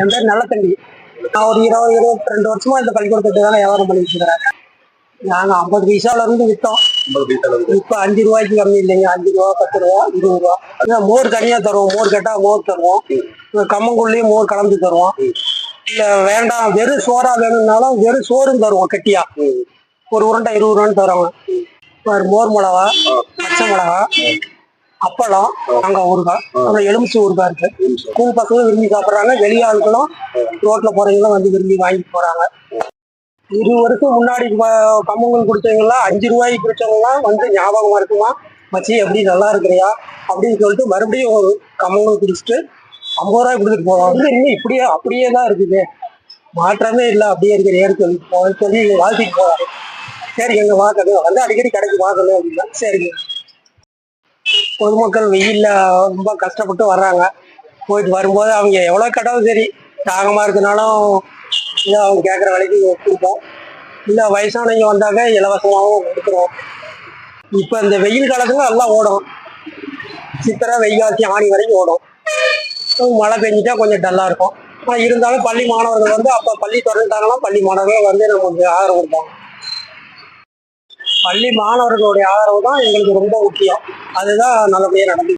என் பேர் நல்லத்தம்பி. நான் ஒரு இருபது இருபத்தி ரெண்டு வருஷமா இந்த பள்ளிக்கூடத்துக்கு தானே வியாபாரம் பண்ணிட்டு இருக்கிறேன். நாங்க ஐம்பது பைசால இருந்து வித்தோம் இப்ப அஞ்சு ரூபாய்க்கு கம்மி இல்லைங்க. அஞ்சு ரூபா பத்து ரூபா இருபது ரூபா. மோர் தனியா தருவோம். மோர் கேட்டா மோர் தருவோம். கம்மங்குள்ளையும் மோர் கலந்து தருவோம். இல்ல வேண்டாம். வெறும் சோறா வேணும்னாலும் வெறும் சோறும் தருவோம் கட்டியா. ஒரு உருண்டை இருபது ரூபான்னு தருவாங்க. மோர் மிளகா பச்சை மிளகா அப்பளம் நாங்கள் ஊறுகாய் அப்புறம் எலுமிச்சை ஊறுகாய் இருக்கு. ஸ்கூல் பசங்களும் விரும்பி சாப்பிட்றாங்க. வெளியாளுகளும் ரோட்ல போறவங்களும் வந்து விரும்பி வாங்கிட்டு போறாங்க. இருபது வருஷம் முன்னாடி கம்மங்கூழ் குடிச்சவங்கலாம் அஞ்சு ரூபாய்க்கு குடிச்சவங்கலாம் வந்து ஞாபகமா இருக்குமா? மச்சி எப்படி நல்லா இருக்கிறியா? அப்படின்னு சொல்லிட்டு மறுபடியும் ஒரு கம்மங்கூழ் குடிச்சிட்டு ஐம்பது ரூபாய் கொடுத்துட்டு போவாங்க வந்து இன்னும் இப்படியே அப்படியே தான் இருக்குது. மாற்றமே இல்லை அப்படியே இருக்கிறேன்னு சொல்லி போ- சொல்லி வாழ்த்திட்டு போவாங்க சரி எங்க வாக்கணும் வந்து அடிக்கடி கடைக்கு வாக்கணும் அப்படின்னா சரிங்க. பொதுமக்கள் வெயில்ல ரொம்ப கஷ்டப்பட்டு வர்றாங்க. போயிட்டு வரும்போது அவங்க எவ்வளவு கட்டாலும் சரி தாகமா இருக்கனாலும் இல்லை அவங்க கேட்குற விலைக்கு கொடுப்போம். இல்லை வயசானவங்க வந்தாக்க இலவசமாகவும் கொடுக்குறோம். இப்போ இந்த வெயில் காலத்துல நல்லா ஓடும். சித்திரை வைகாசி ஆணி வரைக்கும் ஓடும். மழை பெஞ்சிட்டா கொஞ்சம் டல்லா இருக்கும். ஆனால் இருந்தாலும் பள்ளி மாணவர்கள் வந்து அப்போ பள்ளி திறந்துட்டாங்கன்னா பள்ளி மாணவர்கள் வந்து நமக்கு ஆதரவு கொடுப்பாங்க. பள்ளி மாணவர்களுடைய ஆதரவு தான் எங்களுக்கு ரொம்ப முக்கியம். அதுதான் நல்லபடியாக நடந்து